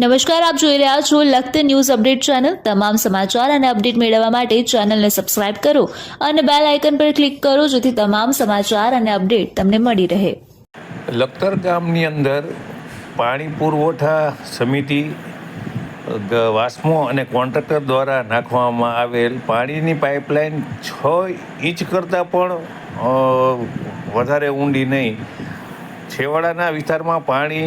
નમસ્કાર, આપ જોઈ રહ્યા છો લખત ન્યૂઝ અપડેટ ચેનલ. તમામ સમાચાર અને અપડેટ મેળવવા માટે ચેનલને સબસ્ક્રાઇબ કરો અને બેલ આઇકન પર ક્લિક કરો જેથી તમામ સમાચાર અને અપડેટ તમને મળી રહે. લખતર ગામની અંદર પાણી પુરવઠા સમિતિ વાસ્મો અને કોન્ટ્રાક્ટર દ્વારા નાખવામાં આવેલ પાણીની પાઇપલાઇન છ ઇંચ કરતાં પણ વધારે ઊંડી નહીં. છેવાડાના વિસ્તારમાં પાણી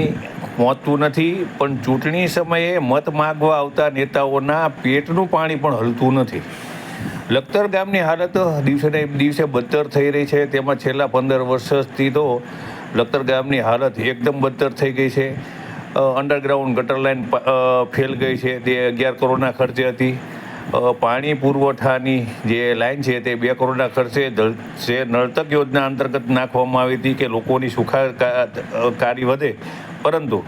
પહોંચતું નથી પણ ચૂંટણી સમયે મત માગવા આવતા નેતાઓના પેટનું પાણી પણ હલતું નથી. લખતર ગામની હાલત દિવસેને દિવસે બદતર થઈ રહી છે. તેમાં છેલ્લા પંદર વર્ષથી તો લખતર ગામની હાલત એકદમ બદતર થઈ ગઈ છે. અંડરગ્રાઉન્ડ ગટર લાઇન ફેલ ગઈ છે. તે અગિયાર કરોડના ખર્ચે હતી. પાણી પુરવઠાની જે લાઇન છે તે બે કરોડના ખર્ચે જે નળતક યોજના અંતર્ગત નાખવામાં આવી હતી કે લોકોની સુખાકારી વધે પરંતુ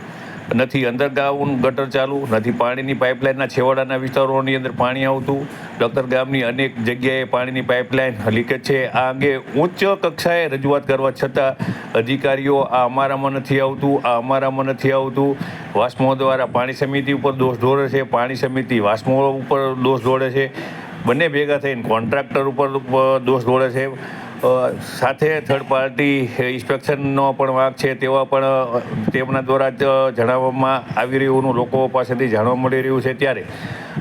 નથી અંડરગ્રાઉન્ડ ગટર ચાલુ, નથી પાણીની પાઇપલાઇનના છેવાડાના વિસ્તારોની અંદર પાણી આવતું. ડૉક્ટર ગામની અનેક જગ્યાએ પાણીની પાઇપલાઇન લીકેજ છે. આ અંગે ઉચ્ચ કક્ષાએ રજૂઆત કરવા છતાં અધિકારીઓ આ અમારામાં નથી આવતું, આ અમારામાં નથી આવતું. વાસ્મો દ્વારા પાણી સમિતિ ઉપર દોષ ઢોળે છે, પાણી સમિતિ વાસ્મો ઉપર દોષ ઢોળે છે. બંને ભેગા થઈને કોન્ટ્રાક્ટર ઉપર દોષ ઢોળે છે. સાથે થર્ડ પાર્ટી ઇન્સ્પેક્શનનો પણ વાંક છે, તેવા પણ તેમના દ્વારા જ જણાવવામાં આવી રહ્યું લોકો પાસેથી જાણવા મળી રહ્યું છે ત્યારે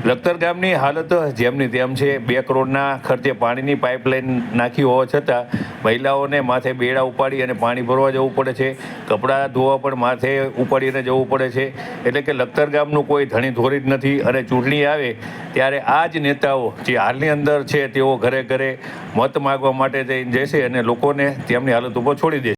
લખતર ગામની હાલત જેમની તેમ છે. બે કરોડના ખર્ચે પાણીની પાઇપલાઇન નાખી હોવા છતાં મહિલાઓને માથે બેડા ઉપાડી અને પાણી ભરવા જવું પડે છે. કપડાં ધોવા પણ માથે ઉપાડીને જવું પડે છે. એટલે કે લખતર ગામનું કોઈ ધણી ધોરી જ નથી અને ચૂંટણી આવે ત્યારે આ જ નેતાઓ જે હાલની અંદર છે તેઓ ઘરે ઘરે મત માગવા માટે જઈને જશે અને લોકોને તેમની હાલત ઉપર છોડી દેશે.